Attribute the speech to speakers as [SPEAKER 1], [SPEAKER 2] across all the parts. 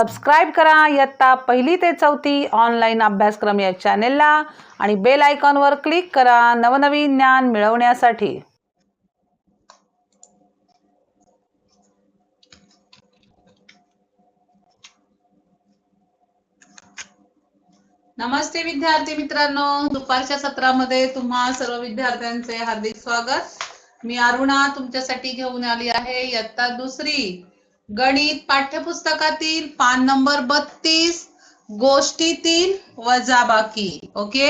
[SPEAKER 1] Subscribe करा. इयत्ता पहिली ते चौथी ऑनलाईन अभ्यासक्रम या चॅनेलला आणि बेल आयकॉनवर क्लिक करा. नवनवीन ज्ञान मिळवण्यासाठी.
[SPEAKER 2] नमस्ते विद्यार्थी मित्रांनो. दुपारच्या सत्रामध्ये तुम्हा सर्व विद्यार्थ्यांचे हार्दिक स्वागत. मी अरुणा तुमच्यासाठी घेऊन आली आहे. इयत्ता दुसरी गणित पाठ्यपुस्तकातील पान नंबर बत्तीस गोष्टीतील वजाबाकी. ओके?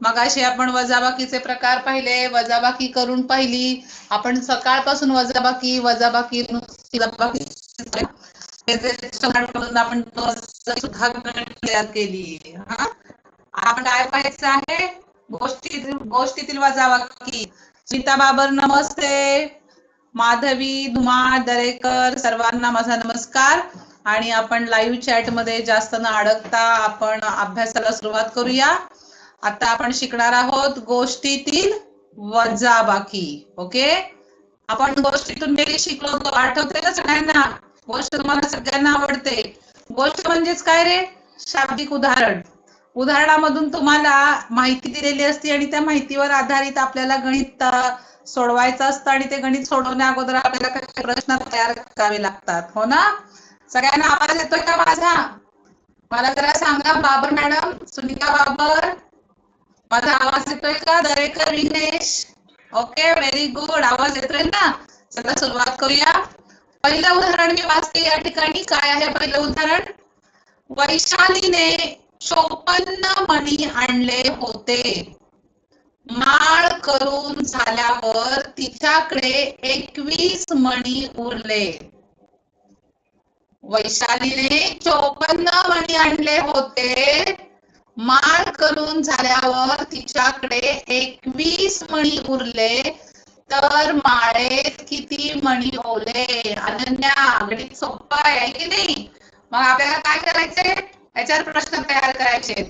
[SPEAKER 2] मगाशी आपण वजाबाकीचे प्रकार पाहिले. वजाबाकी करून पाहिली. आपण सकाळपासून वजाबाकी वजाबाकी वजाबाकी आपण तयार केली. हा? आपण काय पाहायचं आहे? गोष्टी गोष्टीतील वजाबाकी. सीता बाबर नमस्ते. माधवी धुमाळ दरेकर सर्वांना माझा नमस्कार. आणि आपण लाईव्ह चॅटमध्ये जास्त न अडकता आपण अभ्यासाला सुरुवात करूया. आता आपण शिकणार आहोत गोष्टीतील वजाबाकी ओके आपण गोष्टीतून डेली शिकलो होतो आठवते ना सगळ्यांना? गोष्ट तुम्हाला सगळ्यांना आवडते. गोष्ट म्हणजेच काय रे? शाब्दिक उदाहरण. उदाहरणामधून तुम्हाला माहिती दिलेली असते आणि त्या माहितीवर आधारित आपल्याला गणित सोडवायचं असतं आणि ते गणित सोडवण्या अगोदर आपल्याला काही प्रश्न तयार करावे लागतात. हो ना? सगळ्यांना आवाज येतोय का माझा? मला जरा सांगा बाबर मॅडम सुनीता बाबर. माझा आवाज येतोय का? Darekar Vighnesh. Okay very good आवाज येतोय ना? चला सुरुवात करूया. पहिलं उदाहरण मी वाचते या ठिकाणी. काय आहे पहिलं उदाहरण? वैशालीने चोपन्न मणी आणले होते. माळ करून झाल्यावर तिच्याकडे एकवीस मणी उरले. वैशालीने चोपन्न मणी आणले होते. माळ करून झाल्यावर तिच्याकडे एकवीस मणी उरले. तर माळेत किती मणी ओले? अनन्या गणित सोपं आहे की नाही? मग आपल्याला काय करायचंय? याच्यावर प्रश्न तयार करायचे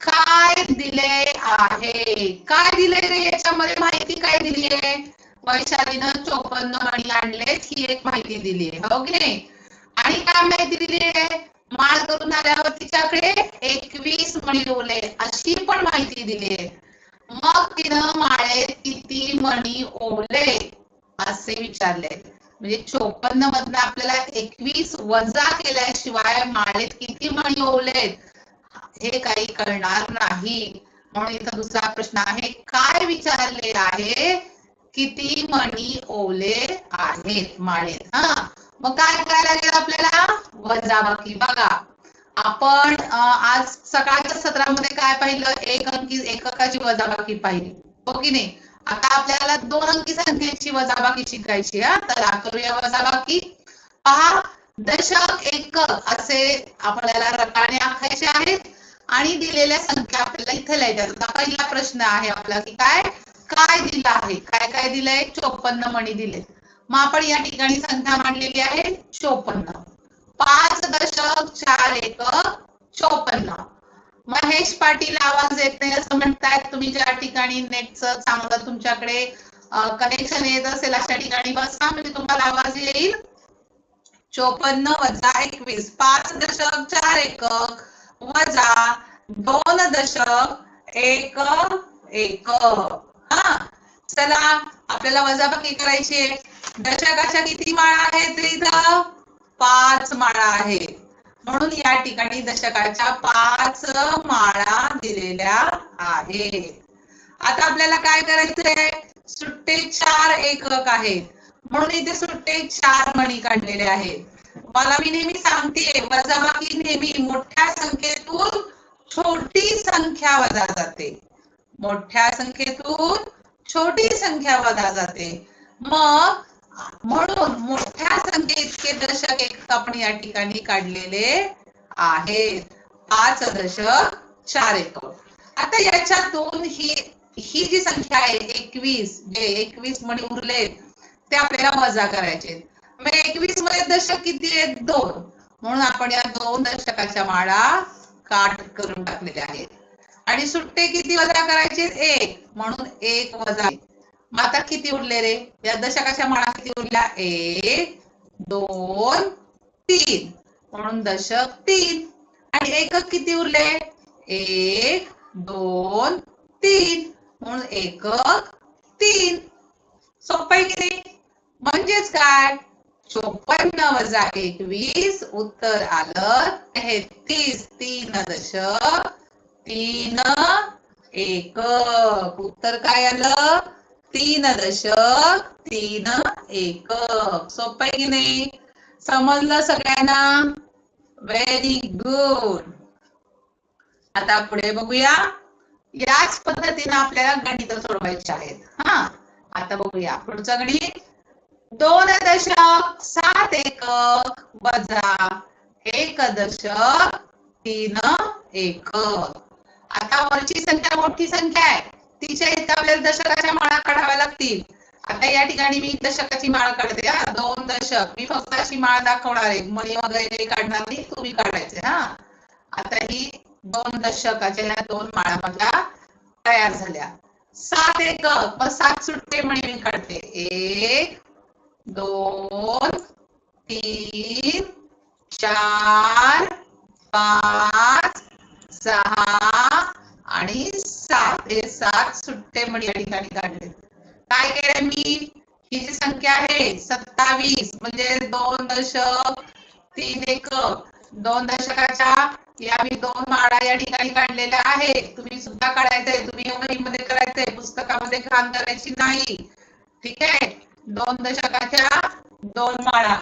[SPEAKER 2] काय दिले आहे? काय दिले रे? याच्यामध्ये माहिती काय दिली आहे? वैशालीनं चोपन्न मणी आणले ही एक माहिती दिली आहे. हो की नाही? आणि काय माहिती दिली आहे? माळ करून आल्यावर तिच्याकडे एकवीस मणी ओले अशी पण माहिती दिली आहे. मग तिनं माळेत किती मणी ओले? असे विचारले. म्हणजे चोपन्न मधनं आपल्याला एकवीस वजा केल्याशिवाय माळेत किती मणी ओलेत हे काही कळणार नाही. म्हणून इथं दुसरा प्रश्न आहे काय विचारले आहे? किती मणी ओले आहेत माळेत हा? मग काय करायला लागेल आपल्याला? वजाबाकी बघा. आपण आज सकाळच्या सत्रामध्ये काय पाहिलं? एक अंकी एककाची वजाबाकी पाहिली. हो की नाही? आता आपल्याला दोन अंकी संख्येची वजाबाकी शिकायची हा? तर करूया वजाबाकी पहा. दशक एकक असे आपल्याला रकाने आखायचे आहेत. आणि दिलेल्या संख्या आपल्याला इथे लिहायच्या आता पहिला प्रश्न आहे आपला की काय काय दिलं आहे? काय काय दिलंय? चोपन्न मणी दिले मग आपण या ठिकाणी संख्या मांडलेली आहे चोपन्न. पाच दशक चार एकक चोपन्न. महेश पाटील आवाज येत नाही असं म्हणतायत. तुम्ही ज्या ठिकाणी नेटचं चांगलं तुमच्याकडे कनेक्शन येत असेल अशा ठिकाणी बसा. म्हणजे तुम्हाला आवाज येईल. चोपन्न वजा एकवीस. पाच दशक चार एकक वजा दोन दशक एक एक. हा. चला आपल्याला वजाबाकी करायची आहे. दशकाच्या किती माळा आहेत इथं? पाच माळा आहेत. म्हणून या ठिकाणी दशकाच्या पाच माळा दिलेल्या आहेत. आता आपल्याला काय करायचंय सुट्टे चार एकक आहेत. म्हणून इथे सुट्टे चार मणी काढलेले आहेत. मला मी नेहमी सांगते वजाबाकी नेहमी मोठ्या संख्येतून छोटी संख्या वजा जाते. मोठ्या संख्येतून छोटी संख्या वजा जाते. मग म्हणून मोठ्या संख्ये इतके दशक एक आपण या ठिकाणी काढलेले आहेत. पाच दशक चार एक आता याच्यातून ही ही जी संख्या आहे एकवीस जे एकवीस मणी उरले ते आपल्याला वजा करायचे मग एकवीसमध्ये दशक किती आहेत दोन. म्हणून आपण या दोन दशकाच्या माळा काट करून टाकलेल्या आहेत. आणि सुट्टे किती वजा करायचे? एक. म्हणून एक वजा. मग आता किती उरले रे? या दशकाच्या माळा किती उरल्या? एक दोन तीन. म्हणून दशक तीन. आणि एकक किती उरले? एक दोन तीन. म्हणून एकक तीन. सोपं आहे की नाही? म्हणजेच काय? चोपन्न वजा एकवीस उत्तर आलं. तेहतीस तीन दशक तीन एक. उत्तर काय आलं? तीन दशक तीन एक. सोपं आहे की नाही? समजलं सगळ्यांना? व्हेरी गुड आता पुढे बघूया. याच पद्धतीनं आपल्याला गणित सोडवायचे आहेत. हा. आता बघूया. पुढचं गणित. दोन दशक सात एकक वजा एक दशक तीन एक. आता वरची संख्या मोठी संख्या आहे. तिच्या इथे आपल्याला दशकाच्या माळा काढाव्या लागतील. आता या ठिकाणी मी दशकाची माळ काढते हा. दोन दशक. मी फक्त अशी माळ दाखवणार आहे. मणी वगैरे काढणार नाही तुम्ही काढायचे हा. आता ही दोन दशकाच्या या दोन माळा माझ्या तयार झाल्या. सात एकक. मग सात सुटते म्हणे मी काढते. एक दोन तीन चार पाच सहा आणि सात. हे सात सुट्टे मणी या ठिकाणी काढले. काय केलं मी? ही जी संख्या आहे सत्तावीस. म्हणजे दोन दशक तीन एक दोन दशकाच्या या मी दोन माळा या ठिकाणी काढलेल्या आहे तुम्ही सुद्धा काढायचंय तुम्ही वहीमध्ये करायचंय पुस्तकामध्ये घाण करायची नाही. ठीक आहे? दोन दशकाच्या दोन माळा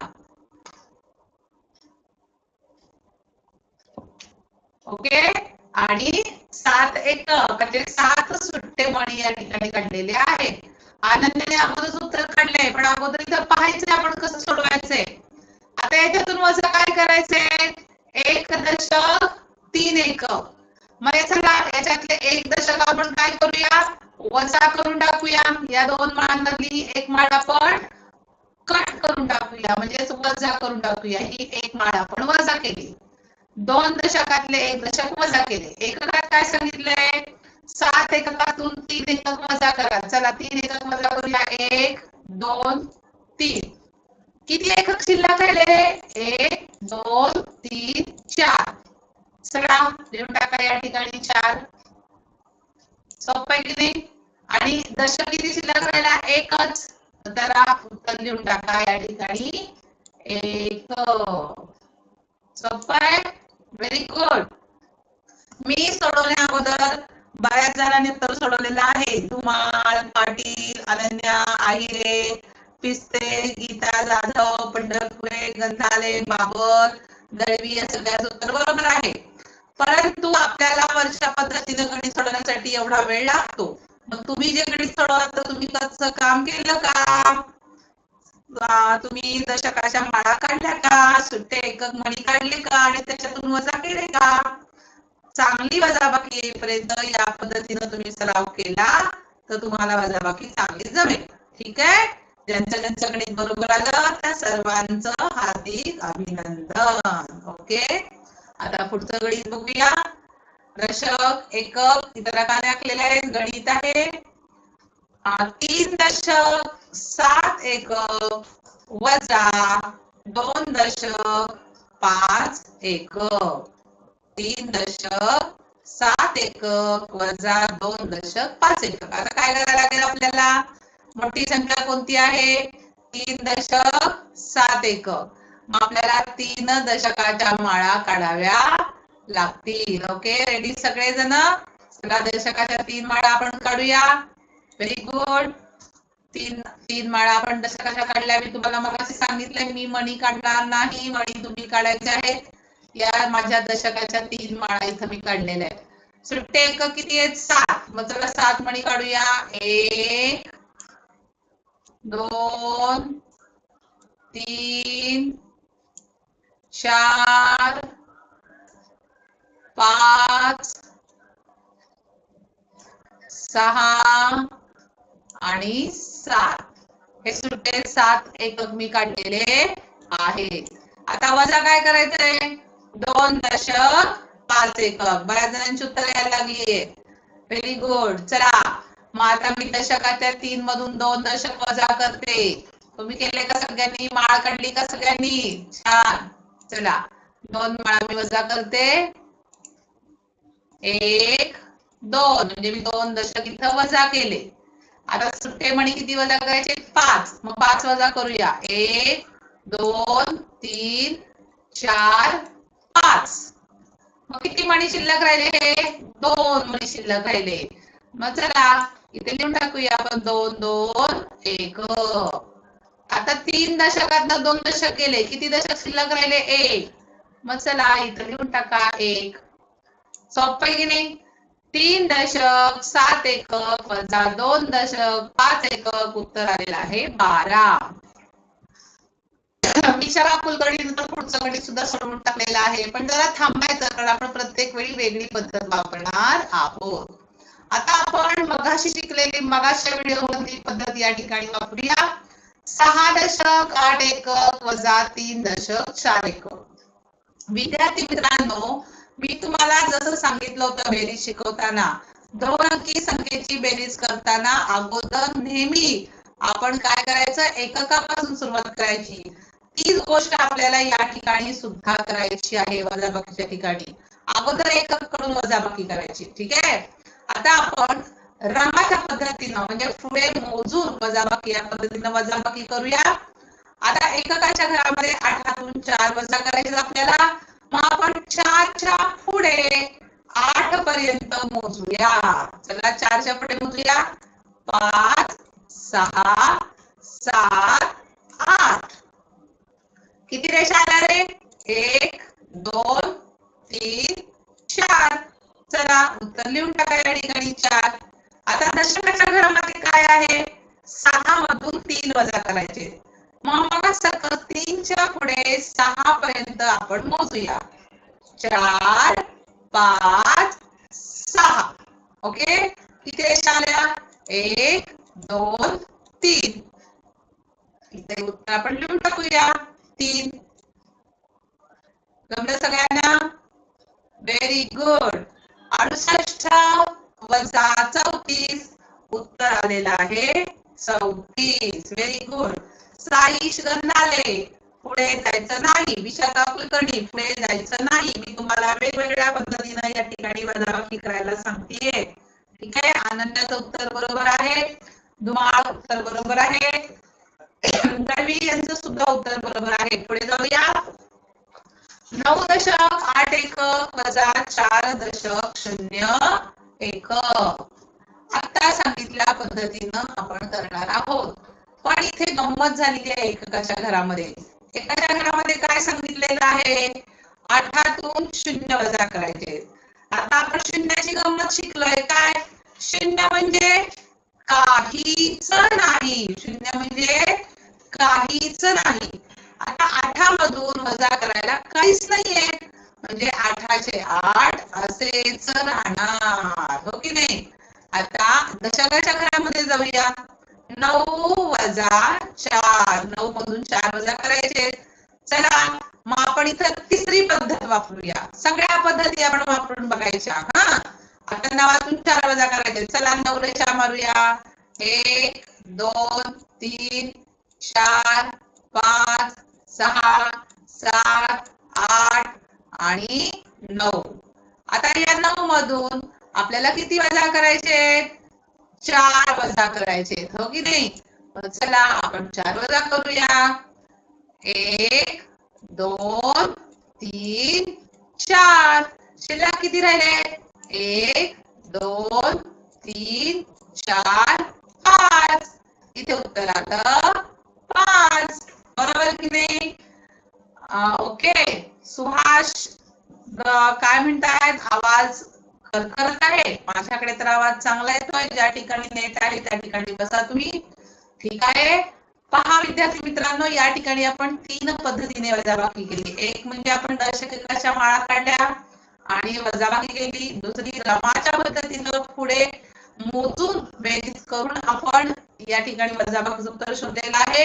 [SPEAKER 2] ओके आणि सात एक म्हणजे सात सुट्टे मणी या ठिकाणी काढलेले आहेत आनंदाने अगोदर उत्तर काढले पण अगोदर इथं पाहायचंय आपण कसं सोडवायचंय. आता याच्यातून वजा काय करायचंय? एक दशक तीन एक. मग चला याच्यातले एक दशक आपण काय करूया? वजा करून टाकूया. या दोन माळांमधली एक माळ आपण कट करून टाकूया. म्हणजेच वजा करून टाकूया. ही एक माळ आपण वजा केली. दोन दशकातले एक दशक वजा केले. एककात काय सांगितलंय? सात एककातून तीन एकक वजा करा. चला तीन एकक वजा करूया. एक दोन तीन. किती एकक शिल्लक राहिले? एक दोन तीन चार. सगळा लिहून टाका या ठिकाणी चार. सोपं आहे की नाही? आणि दशक किती शिल्लक राहिला? एकच. तर उत्तर लिहून टाका या ठिकाणी. एक सोपं आहे. व्हेरी गुड मी सोडवल्या अगोदर. बऱ्याच जणांनी उत्तर सोडवलेलं आहे. धुमाळ पाटील अनन्या आहिरे पिस्ते गीता जाधव पंढरपुरे गंधाले बाबर दळवी या सगळ्याच उत्तर बरोबर आहे. परंतु आपल्याला वर्षा पद्धतीने गणित सोडवण्यासाठी एवढा वेळ लागतो. मग तुम्ही जे गणित सोडवत तर तुम्ही कसं काम केलं का? तुम्ही दशकाच्या माळा काढल्या का? सुट्टे एकक मणी काढले का? आणि त्याच्यातून वजा केले का? चांगली वजाबाकी येईपर्यंत या पद्धतीनं तुम्ही सराव केला तर तुम्हाला वजाबाकी चांगली जमेल. ठीक आहे? ज्यांचं ज्यांचं गणित बरोबर आलं त्या सर्वांचं हार्दिक अभिनंदन. ओके? आता पुढचं गणित बघूया. दशक एकक इतर रकाने आखलेले आहेत. गणित आहे. तीन दशक सात एकक वजा दोन दशक पाच एकक. तीन दशक सात एकक वजा दोन दशक पाच एकक. आता काय करायला लागेल आपल्याला? मोठी संख्या कोणती आहे? तीन दशक सात एकक. आपल्याला तीन दशकाच्या माळा काढाव्या लागतील. ओके रेडी सगळेजण? सगळ्या दशकाच्या तीन माळा आपण काढूया. व्हेरी गुड तीन तीन माळा आपण दशकाच्या काढल्या. मी तुम्हाला मग सांगितलंय मी मणी काढणार नाही. मणी तुम्ही काढायचे आहेत. या माझ्या दशकाच्या तीन माळा इथं मी काढलेल्या आहेत. सुट्टे एक किती आहेत? सात. मग चला सात मणी काढूया. एक दोन तीन चार पाच सहा आणि सात. हे सुट्टे सात एकक मी काढलेले आहेत आता वजा काय करायचंय? दोन दशक पाच एकक. बऱ्याच जणांची उत्तर यायला लागलीये. व्हेरी गुड चला मग आता मी दशकाच्या तीन मधून दोन दशक वजा करते. तुम्ही केले का सगळ्यांनी? माळ काढली का सगळ्यांनी? छान. चला. दोन माळा मी वजा करते. एक दोन. म्हणजे मी दोन दशक इथं वजा केले. आता सुट्टे म्हणे किती वजा करायचे? पाच. मग पाच वजा करूया. एक दोन तीन चार पाच. मग किती मणी शिल्लक राहिले? हे दोन मणी शिल्लक राहिले. मग चला इथे लिहून टाकूया आपण. दोन दोन एक. आता तीन दशकात दोन दशक गेले. किती दशक शिल्लक राहिले? एक. मग चला इथं लिहून टाका. एक. सोपं की नाही? तीन दशक सात एकक वजा दोन दशक पाच एकक उत्तर आलेलं आहे बारा. विचारा कुलकर्णी नंतर पुढचं गणित सुद्धा सोडवून टाकलेलं आहे. पण जरा थांबायचं कारण आपण प्रत्येक वेळी वेगळी पद्धत वापरणार आहोत. आता आपण मगाशी शिकलेली मगाशी व्हिडिओ मधली पद्धत या ठिकाणी वापरूया. सहा दशक आठ एकक वजा तीन दशक चार एकक. विद्यार्थी मित्रांनो मी तुम्हाला जसं सांगितलं होतं बेरीज शिकवताना दोन अंकी संख्येची बेरीज करताना अगोदर नेहमी आपण काय करायचं? एककापासून सुरुवात करायची. तीच गोष्ट आपल्याला या ठिकाणी सुद्धा करायची आहे वजाबाकीच्या ठिकाणी. अगोदर एकककडून वजाबाकी करायची ठीक आहे? आता आपण रामाच्या पद्धतीनं म्हणजे पुढे मोजून वजाबाकी या पद्धतीनं वजाबाकी करूया. आता एककाच्या घरामध्ये आठातून चार वजा करायचे आपल्याला. मग आपण चारच्या पुढे आठ पर्यंत मोजूया. चला चारच्या पुढे मोजूया. पाच सहा सात आठ. किती रेषा आल्या रे? एक दोन तीन चार. चला उत्तर लिहून टाका या ठिकाणी चार. आता दशकाच्या घरामध्ये काय आहे? सहा मधून तीन वजा करायचे. मग बघा सर तीनच्या पुढे सहा पर्यंत आपण मोजूया. चार पाच सहा. ओके? किती रेषा आल्या एक दोन तीन. इथे उत्तर आपण लिहून टाकूया. तीन. जमलं सगळ्यांना? व्हेरी गुड अडुसष्ट. वजा चौतीस. उत्तर आलेलं आहे. चौतीस. व्हेरी गुड साईश गंधाले पुढे जायचं नाही. विशाखा कुलकर्णी. पुढे जायचं नाही. मी तुम्हाला वेगवेगळ्या पद्धतीनं या ठिकाणी वजाबाकी करायला सांगतेय. ठीक आहे? आनंदाचं उत्तर बरोबर आहे. धुमाळ उत्तर बरोबर आहे. रवी यांचं सुद्धा उत्तर बरोबर आहे. पुढे जाऊया. नऊ दशक आठ एकक वजा चार दशक शून्य. एक आता सांगितल्या पद्धतीनं आपण करणार आहोत. पण इथे गंमत झालेली आहे एककाच्या घरामध्ये. एकाच्या घरामध्ये काय सांगितलेलं आहे? आठातून शून्य वजा करायचे. आता आपण शून्याची गंमत शिकलोय काय? शून्य म्हणजे काहीच नाही. शून्य म्हणजे काहीच नाही. आता आठामधून वजा करायला काहीच नाहीये. म्हणजे आठाचे आठ असेच राहणार हो की नाही? आता दशकाच्या घरामध्ये जाऊया. नऊ वजा चार नऊ मधून चार वजा करायचे. चला मग आपण इथं तिसरी पद्धत वापरूया. सगळ्या पद्धती आपण वापरून बघायच्या हा? आता नवातून चार वजा करायचे. चला नऊ रेषा मारूया. एक दोन तीन चार पाच सहा सात आठ आणि नऊ. आता या नऊ मधून आपल्याला किती वजा करायचे चार वजा करायचे हो की नाही? चला आपण चार वजा करूया. एक दोन तीन चार. शिल्लक किती राहिले? एक दोन तीन चार पाच. इथे उत्तर आलं पाच. बरोबर की नाही? ओके. सुहास काय म्हणतायत? आवाज खरखरत आहे माझ्याकडे तर आवाज चांगला येतोय. ज्या ठिकाणी नेट आहे त्या ठिकाणी बसा तुम्ही. ठीक आहे. पहा विद्यार्थी मित्रांनो या ठिकाणी आपण तीन पद्धतीने वजाबाकी केली. एक म्हणजे आपण दशकाच्या माळा काढल्या आणि वजाबाकी केली. दुसरी रमाच्या पद्धतीनं पुढे मोजून बेरीज करून आपण या ठिकाणी वजाबाकीचं उत्तर शोधलेलं आहे.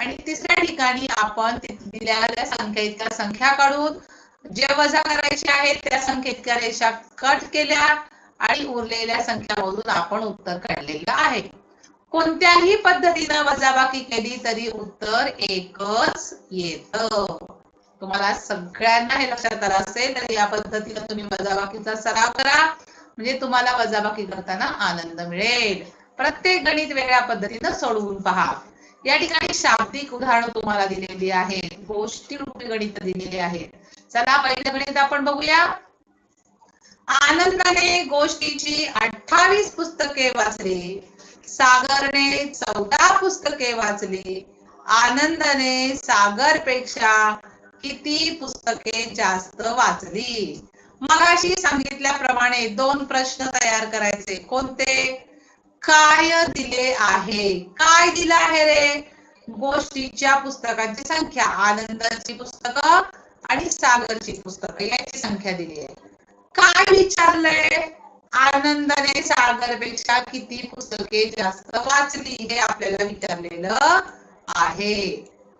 [SPEAKER 2] आणि तिसऱ्या ठिकाणी आपण दिलेल्या संख्या इतक्या संख्या काढून जे वजा करायचे आहे त्या संख्या इतक्या रेषा कट केल्या आणि उरलेल्या संख्यामधून आपण उत्तर काढलेलं आहे. कोणत्याही पद्धतीनं वजाबाकी केली तरी उत्तर एकच येत. तुम्हाला सगळ्यांना हे लक्षात आलं असेल तर या पद्धतीनं तुम्ही वजाबाकीचा सराव करा. म्हणजे तुम्हाला वजाबाकी करताना आनंद मिळेल. प्रत्येक गणित वेगळ्या पद्धतीनं सोडवून पहा. या ठिकाणी शाब्दिक उदाहरणं तुम्हाला दिलेली आहेत. गोष्टी रूपी गणित दिलेली आहेत. चला पहिलं गणित आपण बघूया. आनंदाने गोष्टीची अठ्ठावीस पुस्तके वाचली. सागरने चौदा पुस्तके वाचली. आनंदाने सागरपेक्षा किती पुस्तके जास्त वाचली? मगाशी सांगितल्याप्रमाणे दोन प्रश्न तयार करायचे. कोणते? काय दिले आहे? काय दिलं आहे रे? गोष्टीच्या पुस्तकांची संख्या आनंदाची पुस्तकं आणि सागरची पुस्तकं याची संख्या दिली आहे. काय विचारलंय? आनंदाने सागरपेक्षा किती पुस्तके जास्त वाचली हे आपल्याला विचारलेलं आहे.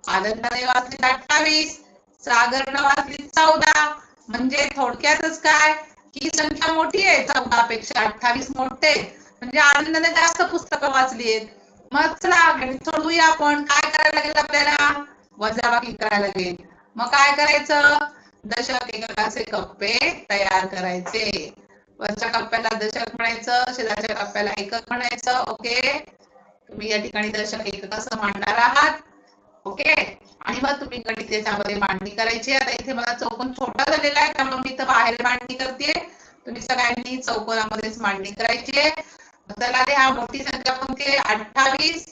[SPEAKER 2] आनंदाने वाचली अठ्ठावीस सागरनं वाचली चौदा. म्हणजे थोडक्यातच काय? ही संख्या मोठी आहे. चौदा पेक्षा अठ्ठावीस मोठे. म्हणजे आनंदाने जास्त पुस्तकं वाचली आहेत मग चला सोडवूया आपण. काय करायला लागेल आपल्याला? वजाबाकी करायला लागेल. मग काय करायचं? दशक एककाचे कप्पे तयार करायचे. वरच्या कप्प्याला दशक म्हणायचं शेजारच्या कप्प्याला एकक म्हणायचं. ओके? तुम्ही या ठिकाणी दशक एकक असं मांडणार आहात. ओके? आणि मग तुम्ही गणित याच्यामध्ये मांडणी करायची. आता इथे मला चौकोन छोटा झालेला आहे त्यामुळे मी इथं बाहेर मांडणी करते. तुम्ही सगळ्यांनी चौकोनामध्येच मांडणी करायची आहे. चला रे हा मोठी संख्या पण ते अठ्ठावीस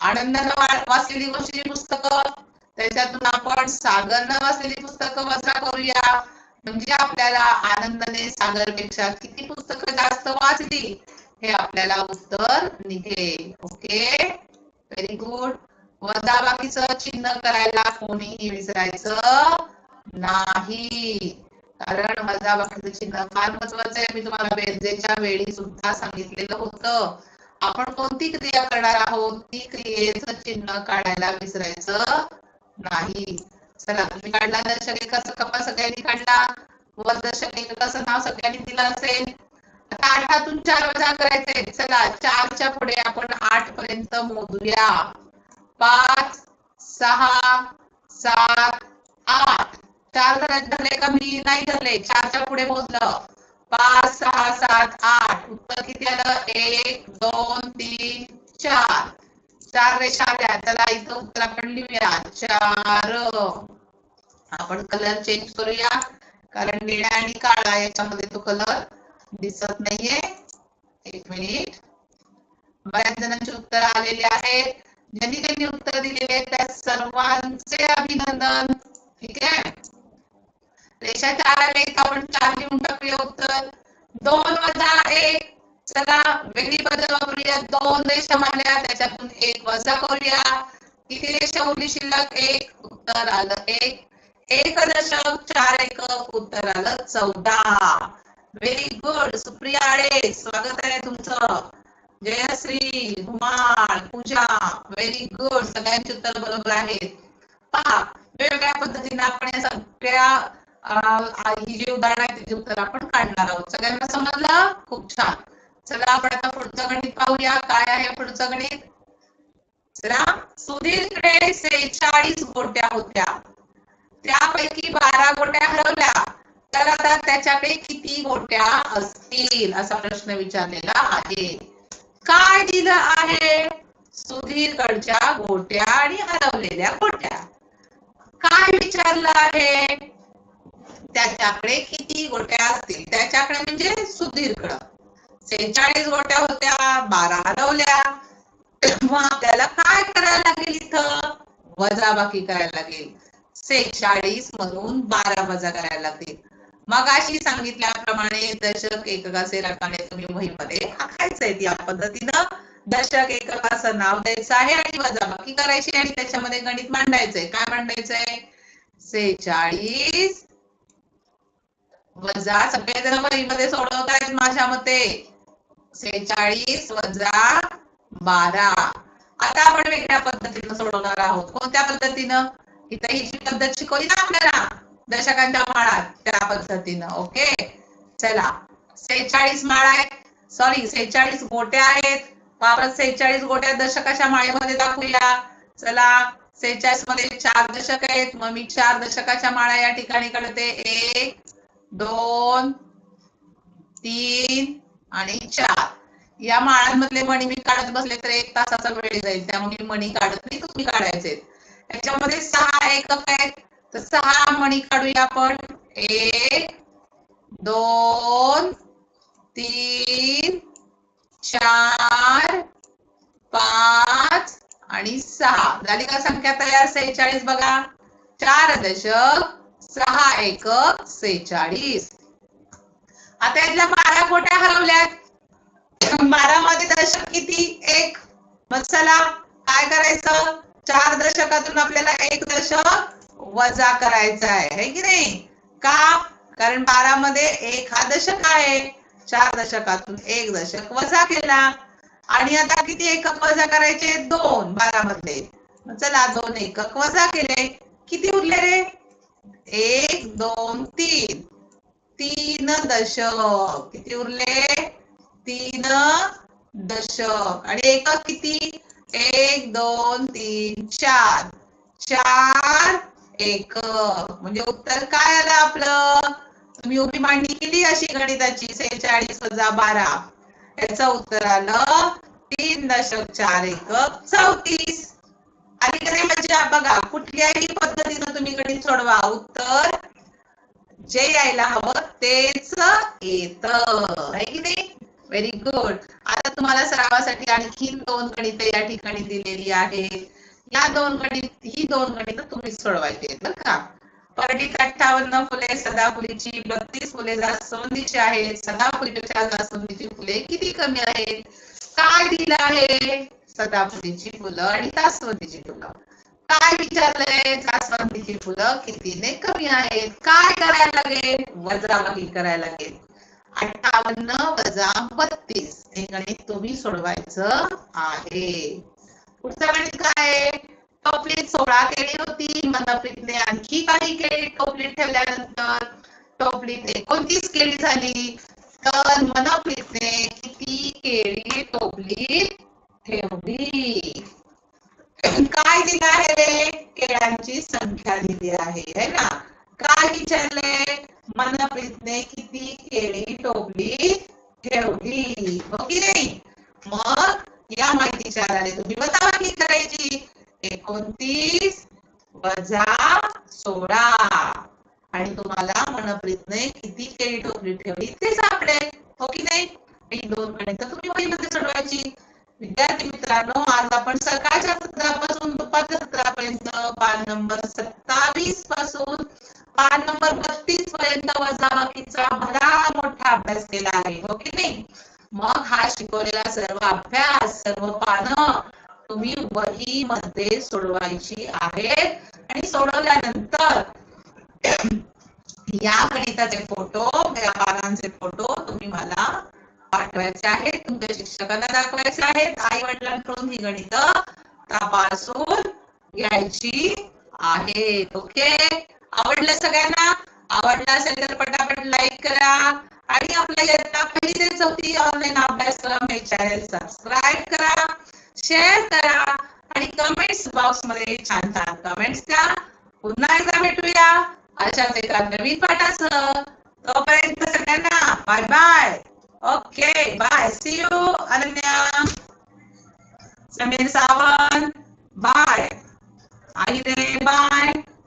[SPEAKER 2] आनंदानं वाचलेली गोष्टीची पुस्तकं. त्याच्यातून आपण सागरनं वाचलेली पुस्तकं वजा करूया. म्हणजे आपल्याला आनंदाने सागरपेक्षा किती पुस्तकं जास्त वाचली हे आपल्याला उत्तर निघेल. ओके? व्हेरी गुड वजाबाकीचं चिन्ह करायला कोणीही विसरायचं नाही. कारण वजाबाकीचं चिन्ह फार महत्वाचं आहे. मी तुम्हाला बेरजेच्या वेळी सुद्धा सांगितलेलं होतं. आपण कोणती क्रिया करणार आहोत? ती क्रियेचं चिन्ह काढायला विसरायचं नाही. चला तुम्ही काढला दर्शक एकाचा कपा सगळ्यांनी काढला. व दर्शक एकाचं नाव सगळ्यांनी दिलं असेल. आता आठातून चार वजा करायचे चला चारच्या पुढे आपण आठ पर्यंत मोजूया. पाच सहा सात आठ. चार धरले का? मी नाही धरले. चारच्या पुढे मोजलं. पाच सहा सात आठ. उत्तर किती आलं? एक दोन तीन चार. चार रेषा आल्या चला इथं उत्तर आपण लिहूया. चार. आपण कलर चेंज करूया. कारण निळा आणि काळा याच्यामध्ये तो कलर दिसत नाहीये. एक मिनिट बऱ्याच जणांची उत्तर आलेली आहेत. ज्यांनी त्यांनी उत्तर दिलेले आहेत त्या सर्वांचे अभिनंदन. ठीक आहे? रेषा चार आले तर आपण चार लिहून टाकूया उत्तर दोन वजा एक. चला वेगळी पद्धत वापरूया. दोन रेषा मारल्या त्याच्यातून एक वजा करूया. किती रेषा उरली? शिल्लक एक उत्तर आलं एक. एक दशक चार एकक उत्तर आलं चौदा. व्हेरी गुड सुप्रिया आडे स्वागत आहे तुमचं. जयश्री धुमाळ पूजा. व्हेरी गुड सगळ्यांची उत्तर बरोबर आहेत. पहा वेगवेगळ्या पद्धतीने आपण या सगळ्या ही जी उदाहरण आहे तिची उत्तर आपण काढणार आहोत. सगळ्यांना समजलं? खूप छान. चला आपण आता पुढचं गणित पाहूया. काय आहे पुढचं गणित? चला. सुधीरकडे सेहेचाळीस गोट्या होत्या. त्यापैकी बारा गोट्या हरवल्या. तर आता त्याच्याकडे किती गोट्या असतील असा प्रश्न विचारलेला आहे. काय दिलं आहे? सुधीरकडच्या गोट्या आणि हरवलेल्या गोट्या. काय विचारलं आहे? त्याच्याकडे किती गोट्या असतील त्याच्याकडे म्हणजे सुधीरकडं सेहेचाळीस गोट्या होत्या बारा हरवल्या. मग आपल्याला काय करायला लागेल इथं? वजाबाकी करायला लागेल. सेहेचाळीस मधून बारा वजा करायला लागतील. मग अशी सांगितल्याप्रमाणे दशक एककाचे रकाने तुम्ही वहीमध्ये आखायचंय या पद्धतीनं दशक एककाचं नाव द्यायचं आहे आणि वजाबाकी करायची आणि त्याच्यामध्ये गणित मांडायचंय. काय मांडायचंय? सेहेचाळीस वजा सगळेजण वहीमध्ये सोडवतायत माझ्या मते. सेहेचाळीस वजा बारा. आता आपण वेगळ्या पद्धतीनं सोडवणार आहोत. कोणत्या पद्धतीनं? इथं ही जी पद्धत शिकवली ना आपल्याला दशकांच्या माळात त्या पद्धतीनं. ओके? चला. सेहेचाळीस माळ आहेत. सॉरी सेहेचाळीस गोट्या आहेत. वापरत सेहेचाळीस गोट्या दशकाच्या माळेमध्ये दाखवूया. चला. सेहेचाळीसमध्ये चार दशक आहेत. मग मी चार दशकाच्या माळा या ठिकाणी काढते. एक दोन तीन आणि चार. या माळांमधले मणी मी काढत बसले तर एक तासाचा वेळ जाईल. त्यामुळे मी मणी काढत नाही तुम्ही काढायचे. याच्यामध्ये सहा एकक आहेत. तर सहा मणी काढूया आपण. एक दोन तीन चार पाच आणि सहा. झाली का संख्या तयार? सेहेचाळीस बघा. चार दशक सहा एकक सेहेचाळीस. आता यातल्या बारा कोट्या हरवल्यात. बारा मध्ये दशक किती? एक. मग चला काय करायचं? चार दशकातून आपल्याला एक दशक वजा करायचा आहे. की नाही? का? कारण बारा मध्ये एक हा दशक आहे. चार दशकातून एक दशक वजा केला. आणि आता किती एकक वजा करायचे? दोन बारा मधले चला दोन एकक वजा केले. किती उरले रे? एक दोन तीन. तीन दशक. किती उरले? तीन दशक. आणि एका किती? एक दोन तीन चार. चार एक. म्हणजे उत्तर काय आलं आपलं? तुम्ही उभी मांडणी केली अशी गणिताची? सेहेचाळीस वजा बारा. याचं उत्तर आलं तीन दशक चार एक चौतीस. आणि कडे म्हणजे मजा बघा कुठल्याही पद्धतीनं तुम्ही गणित सोडवा उत्तर जे यायला हवं तेच येत. आहे की नाही? व्हेरी गुड आता तुम्हाला सरावासाठी आणखीन दोन गणित या ठिकाणी दिलेली आहेत. या दोन गणित ही दोन गणित तुम्ही सोडवायची आहेत बरं का? परडीत अठ्ठावन्न फुले सदाफुलीची बत्तीस फुले जास्वंदीची आहेत. सदाफुलीपेक्षा जास्वंदीची फुले किती कमी आहेत? काय दिलं आहे? सदाफुलीची फुलं आणि जास्वंदीची फुलं काय विचारलंय जास्वंदीची फुलं कितीने कमी आहेत? काय करायला लागेल? वजाबाकी करायला लागेल. अठ्ठावन्न वजा बत्तीस. हे गणित तुम्ही सोडवायचं आहे. पुढचं गणित काय? टोपलीत सोळा केळी होती. मनप्रीतने आणखी काही केळी टोपलीत ठेवल्यानंतर. टोपलीत एकोणतीस केळी झाली. तर मनप्रीतने किती केळी टोपलीत ठेवली. काय दिलं आहे रे? केळांची संख्या दिली आहे है ना? काय विचारले? मनप्रीतने किती केळी टोपली ठेवली? हो की नाही? मग या माहितीच्या आधारे तुम्ही वजाबाकी करायची? एकोणतीस वजा सोळा. आणि तुम्हाला मनप्रीतने किती केळी टोपली ठेवली ते सापडेल हो की नाही? दोन गणित तुम्ही वहीमध्ये चढवायची विद्यार्थी मित्रांनो आज आपण सकाळच्या सत्रापासून दुपारच्या सत्रापर्यंत पान नंबर सत्तावीसपासून पान नंबर बत्तीस पर्यंत वजाबाकीचा भरा मोठा अभ्यास केला आहे हो की नाही? मग हा शिकवलेला सर्व अभ्यास सर्व पानं तुम्ही वही मध्ये सोडवायची आहेत. आणि सोडवल्यानंतर या गणिताचे फोटो या पानांचे फोटो तुम्ही मला पाठवायचे आहेत. तुमच्या शिक्षकांना दाखवायचे आहेत. आई वडिलांकडून ही गणित तपासून घ्यायची आहेत. ओके? आवडलं सगळ्यांना? आवडलं असेल तर पटापट लाईक करा. आणि आपल्या इयत्ता पहिली ते चौथी ऑनलाईन अभ्यासक्रम हे चॅनल सबस्क्राईब करा. शेअर करा. आणि कमेंट्स बॉक्समध्ये छान छान कमेंट्स द्या. पुन्हा एकदा भेटूया. अशाच एका नवीन पाठासह. तोपर्यंत सगळ्यांना bye bye Okay, bye. See you, Ananya. Samir Sawan. Bye. Aire, bye.